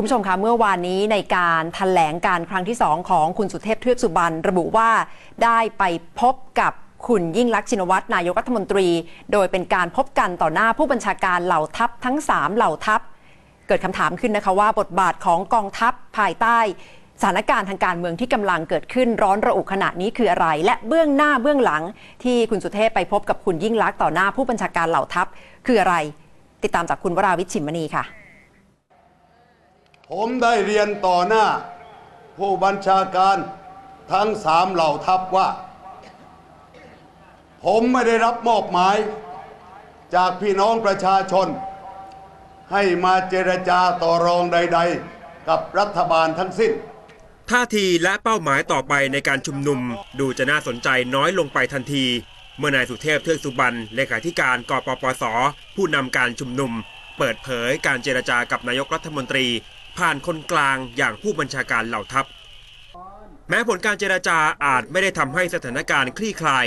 คุณผู้ชมคะเมื่อวานนี้ในการถแถลงการครั้งที่ 2 ของคุณสุเทพเทือกสุบรรณระบุว่าได้ไปพบกับคุณยิ่งลักษณ์ชินวัตรนายกรัฐมนตรี โดยเป็นการพบกันต่อหน้าผู้บัญชาการเหล่าทัพทั้ง 3 เหล่าทัพ เกิดคำถามขึ้นนะคะว่าบทบาทของกองทัพภายใต้สถานการณ์ทางการเมืองที่กำลังเกิดขึ้นร้อนระอุขณะนี้คืออะไร และเบื้องหน้าเบื้องหลัง ที่คุณสุเทพไปพบกับคุณยิ่งลักษณ์ต่อหน้าผู้บัญชาการเหล่าทัพ คืออะไร ติดตามจากคุณวราวิชชิมมณีค่ะ ผมได้เรียนต่อหน้า ผู้บัญชาการทั้งสามเหล่าทัพว่า ผมไม่ได้รับมอบหมาย จากพี่น้องประชาชน ให้มาเจรจาต่อรองใด ๆ กับรัฐบาลทั้งสิ้นท่าทีและเป้าหมายต่อไปในการชุมนุม ดูจะน่าสนใจน้อยลงไปทันที เมื่อนายสุเทพเทือกสุบรรณเลขาธิการกปปส ผู้นำการชุมนุม เปิดเผยการเจรจากับนายกรัฐมนตรี ผ่านคนกลางอย่างผู้บัญชาการเหล่าทัพ แม้ผลการเจรจาอาจไม่ได้ทำให้สถานการณ์คลี่คลาย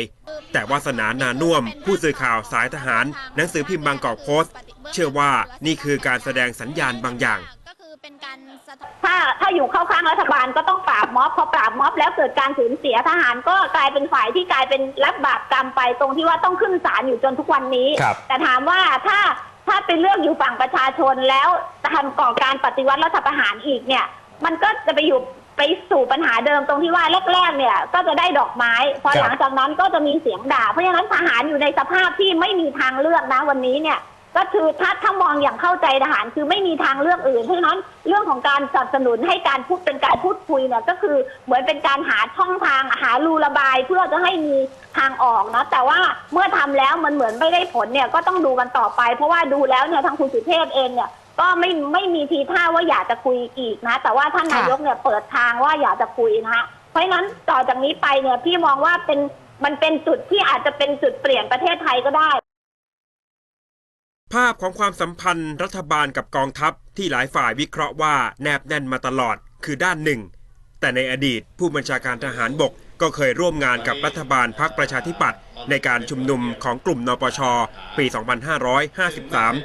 แต่วาสนานานุ่วมผู้สื่อข่าวสายทหาร หนังสือพิมพ์บางกอกโพสต์ เชื่อว่านี่คือการแสดงสัญญาณบางอย่างก็คือเป็นการสะท้อนถ้าถ้าอยู่เข้าข้างรัฐบาลก็ต้องปราบม็อบพอปราบม็อบแล้วเกิดการสูญเสียทหารก็กลายเป็นฝ่ายที่กลายเป็นรับบาปกรรมไปตรงที่ว่าต้องขึ้นศาลอยู่จนทุกวันนี้ครับแต่ถามว่าถ้า ถ้าไปเลือกอยู่ฝั่งประชาชนแล้วทำก่อการปฏิวัติรัฐประหารอีกเนี่ย มันก็จะไปอยู่ไปสู่ปัญหาเดิมตรงที่ว่าแรกๆเนี่ย ก็จะได้ดอกไม้ พอหลังจากนั้นก็จะมีเสียงด่า เพราะฉะนั้นทหารอยู่ในสภาพที่ไม่มีทางเลือกนะวันนี้เนี่ย ก็คือถ้าถ้ามองอย่างเข้าใจทหารคือไม่มีทางเลือกอื่นเพราะฉะนั้นเรื่องของการสนับสนุนให้การพูดเป็นการพูดคุยเนี่ยก็คือเหมือนเป็นการหาช่องทางหารูระบายเพื่อจะให้มีทางออกนะแต่ว่าเมื่อทำแล้วมันเหมือนไม่ได้ผลเนี่ยก็ต้องดูกันต่อไป เพราะว่าดูแล้วเนี่ยทางคุณสุเทพเองเนี่ยก็ไม่ไม่มีทีท่าว่าอยากจะคุยอีกนะ แต่ว่าท่านค่ะนายกเนี่ยเปิดทางว่าอยากจะคุยนะฮะเพราะฉะนั้นต่อจากนี้ไปเนี่ยพี่มองว่าเป็นมันเป็นจุดที่อาจจะเป็นจุดเปลี่ยนประเทศไทยก็ได้ ภาพของความสัมพันธ์รัฐบาลกับกองทัพที่หลายฝ่ายวิเคราะห์ว่าแนบแน่นมาตลอดคือด้านหนึ่ง แต่ในอดีตผู้บัญชาการทหารบกก็เคยร่วมงานกับรัฐบาลพรรคประชาธิปัตย์ในการชุมนุมของกลุ่มนปช ปี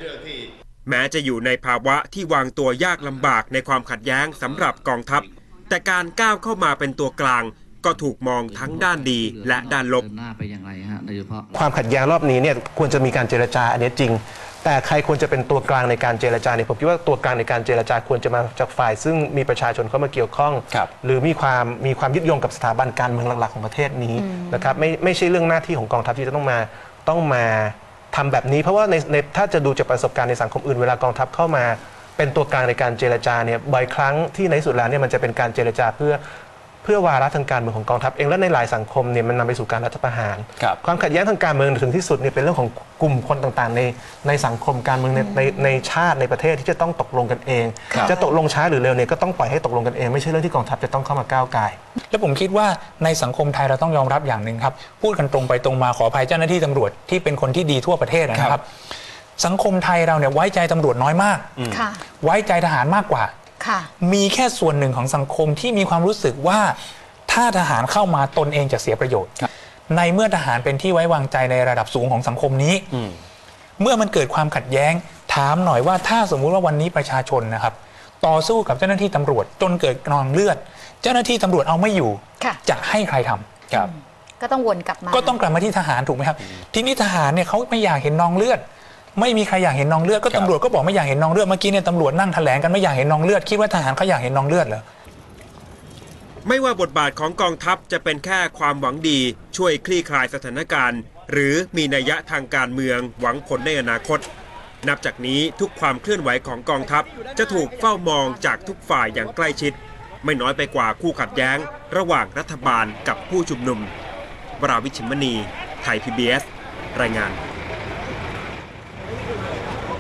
2553 แม้จะอยู่ในภาวะที่วางตัวยากลำบากในความขัดแย้งสำหรับกองทัพ แต่การก้าวเข้ามาเป็นตัวกลางก็ถูกมองทั้งด้านดีและด้านลบเดินหน้าไปอย่างไรฮะโดยเฉพาะความขัดแย้งรอบนี้เนี่ยควรจะมีการเจรจาอันนี้จริง แต่ใครควรจะเป็นตัวกลางในการเจรจาเนี่ยผมคิดว่าตัวกลางในการเจรจาควรจะมาจากฝ่าย ซึ่งมีประชาชนเข้ามาเกี่ยวข้อง ครับหรือมีความมีความยึดโยงกับสถาบันการเมืองหลักๆของประเทศนี้นะครับไม่ไม่ใช่เรื่องหน้าที่ของกองทัพที่จะต้องมาต้องมาทำแบบนี้ เพราะว่าในในถ้าจะดูจากประสบการณ์ในสังคมอื่นเวลากองทัพเข้ามา เป็นตัวกลางในการเจรจาเนี่ยบ่อยครั้งที่ในที่สุดแล้วเนี่ยมันจะเป็นการเจรจาเพื่อ เพื่อวาระทางการเมืองของกองทัพเองและในหลายสังคมเนี่ยมันนำไปสู่การรัฐประหาร ครับความขัดแย้งทางการเมืองถึงที่สุดเนี่ยเป็นเรื่องของกลุ่มคนต่างๆ ในในสังคมการเมืองในในในชาติในประเทศที่จะต้องตกลงกันเอง ครับจะตกลงช้าหรือเร็วเนี่ยก็ต้องปล่อยให้ตกลงกันเองไม่ใช่เรื่องที่กองทัพจะต้องเข้ามาก้าวไก่าย แล้วผมคิดว่าในสังคมไทยเราต้องยอมรับอย่างหนึ่งครับ พูดกันตรงไปตรงมาขออภัยเจ้าหน้าที่ตำรวจที่เป็นคนที่ดีทั่วประเทศนะคครัรับ บ สังคมไทยเราเนี่ยไว้ใจตำรวจน้อยมาก ค่ะ ไว้ใจทหารมากกว่าค่ะ มีแค่ส่วนหนึ่งของสังคมที่มีความรู้สึกว่าถ้าทหารเข้ามาตนเองจะเสียประโยชน์ ในเมื่อทหารเป็นที่ไว้วางใจในระดับสูงของสังคมนี้เมื่อมันเกิดความขัดแย้ง ถามหน่อยว่าถ้าสมมุติว่าวันนี้ประชาชนนะครับ ต่อสู้กับเจ้าหน้าที่ตำรวจจนเกิดนองเลือด เจ้าหน้าที่ตำรวจเอาไม่อยู่ค่ะจะให้ใครทำครับก็ต้องวนกลับมา ก็ต้องกลับมาที่ทหารถูกไหมครับ ทีนี้ทหารเนี่ยเขาไม่อยากเห็นนองเลือด ไม่มีใครอยากเห็นนองเลือดก็ครับตำรวจก็บอกไม่อยากเห็นนองเลือดเมื่อกี้เนี่ยตำรวจนั่งแถลงกันไม่อยากเห็นนองเลือดคิดว่าทหารเขาอยากเห็นนองเลือดเหรอไม่ว่าบทบาทของกองทัพจะเป็นแค่ความหวังดีช่วยคลี่คลายสถานการณ์ หรือมีนัยยะทางการเมืองหวังผลในอนาคต นับจากนี้ทุกความเคลื่อนไหวของกองทัพจะถูกเฝ้ามองจากทุกฝ่ายอย่างใกล้ชิด ไม่น้อยไปกว่าคู่ขัดแย้ง ระหว่างรัฐบาลกับผู้ชุมนุมวราวิชิมณี ไทย PBS รายงาน